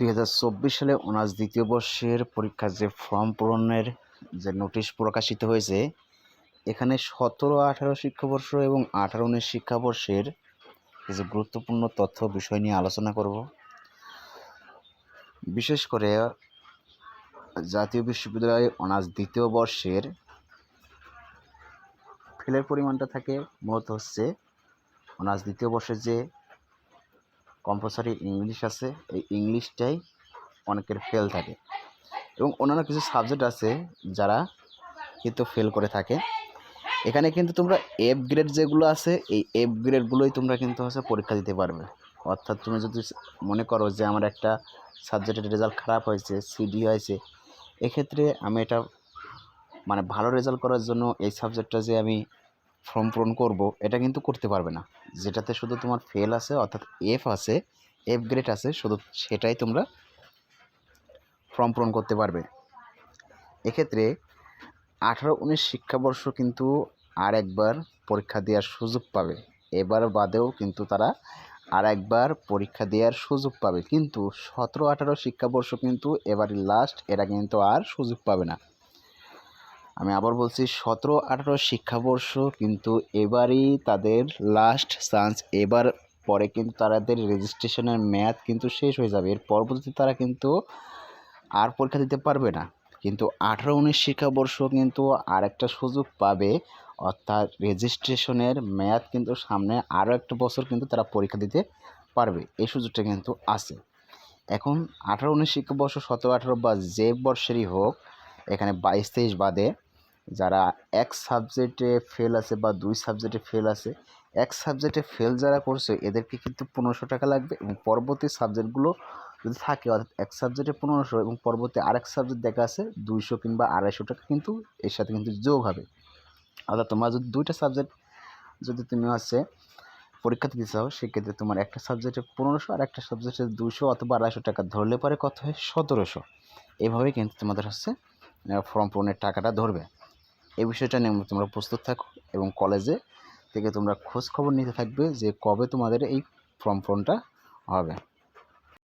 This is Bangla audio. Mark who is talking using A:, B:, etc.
A: দুই হাজার চব্বিশ সালে অনার্স দ্বিতীয় বর্ষের পরীক্ষার যে ফর্ম পূরণের যে নোটিশ প্রকাশিত হয়েছে, এখানে সতেরো, আঠারো শিক্ষাবর্ষ এবং আঠারো, উনিশ শিক্ষাবর্ষের কিছু গুরুত্বপূর্ণ তথ্য বিষয় নিয়ে আলোচনা করব। বিশেষ করে জাতীয় বিশ্ববিদ্যালয়ে অনার্স দ্বিতীয় বর্ষের ফেলের পরিমাণটা থাকে, মূলত হচ্ছে অনার্স দ্বিতীয় বর্ষের যে কম্পালসারি ইংলিশ আছে, এই ইংলিশটাই অনেকের ফেল থাকে। এবং অন্যান্য কিছু সাবজেক্ট আছে যারা কিন্তু ফেল করে থাকে। এখানে কিন্তু তোমরা এফ গ্রেড যেগুলো আছে, এই এফ গ্রেডগুলোই তোমরা কিন্তু হচ্ছে পরীক্ষা দিতে পারবে। অর্থাৎ তুমি যদি মনে করো যে আমার একটা সাবজেক্টের রেজাল্ট খারাপ হয়েছে সিডি হয়েছে, এক্ষেত্রে আমি এটা মানে ভালো রেজাল্ট করার জন্য এই সাবজেক্টটা যে আমি ফর্ম পূরণ করব, এটা কিন্তু করতে পারবে না। যেটাতে শুধু তোমার ফেল আছে, অর্থাৎ এফ আছে এফ গ্রেড আছে, শুধু সেটাই তোমরা ফর্ম পূরণ করতে পারবে। এক্ষেত্রে আঠারো উনিশ শিক্ষাবর্ষ কিন্তু আর একবার পরীক্ষা দেওয়ার সুযোগ পাবে। এবার বাদেও কিন্তু তারা আর একবার পরীক্ষা দেওয়ার সুযোগ পাবে। কিন্তু সতেরো আঠারো শিক্ষাবর্ষ কিন্তু এবারই লাস্ট এরা কিন্তু আর সুযোগ পাবে না। আমি আবার বলছি, সতেরো, আঠারো শিক্ষাবর্ষ কিন্তু এবারই তাদের লাস্ট চান্স এবার পরে কিন্তু তাদের রেজিস্ট্রেশনের মেয়াদ কিন্তু শেষ হয়ে যাবে। এর পরবর্তীতে তারা কিন্তু আর পরীক্ষা দিতে পারবে না। কিন্তু আঠারো, উনিশ শিক্ষাবর্ষ কিন্তু আর একটা সুযোগ পাবে, অর্থাৎ রেজিস্ট্রেশনের মেয়াদ কিন্তু সামনে আরও একটা বছর কিন্তু তারা পরীক্ষা দিতে পারবে। এই সুযোগটা কিন্তু আছে। এখন আঠারো, উনিশ শিক্ষাবর্ষ, সতেরো, আঠারো বা যে বর্ষেরই হোক, এখানে বাইশ, তেইশ বাদে যারা এক সাবজেক্টে ফেল আছে বা দুই সাবজেক্টে ফেল আছে, এক সাবজেক্টে ফেল যারা করছে, এদেরকে কিন্তু পনেরোশো টাকা লাগবে এবং পরবর্তী সাবজেক্টগুলো যদি থাকে, অর্থাৎ এক সাবজেক্টে পনেরোশো এবং পরবর্তী আরেক সাবজেক্ট দেখা আছে, দুইশো কিংবা আড়াইশো টাকা কিন্তু এর সাথে কিন্তু যোগ হবে। অর্থাৎ তোমার যদি দুইটা সাবজেক্ট যদি তুমি হচ্ছে পরীক্ষা দিতে চাও, সেক্ষেত্রে তোমার একটা সাবজেক্টে পনেরোশো আর একটা সাবজেক্টে দুশো অথবা আড়াইশো টাকা, ধরলে পরে কত হয়? সতেরোশো। এইভাবেই কিন্তু তোমাদের হচ্ছে ফর্ম পূরণের টাকাটা ধরবে। এই বিষয়টা নিয়ে তোমরা প্রস্তুত থাকো এবং কলেজে থেকে তোমরা খোঁজ খবর নিতে থাকবে যে কবে তোমাদের এই ফর্ম পূরণটা হবে।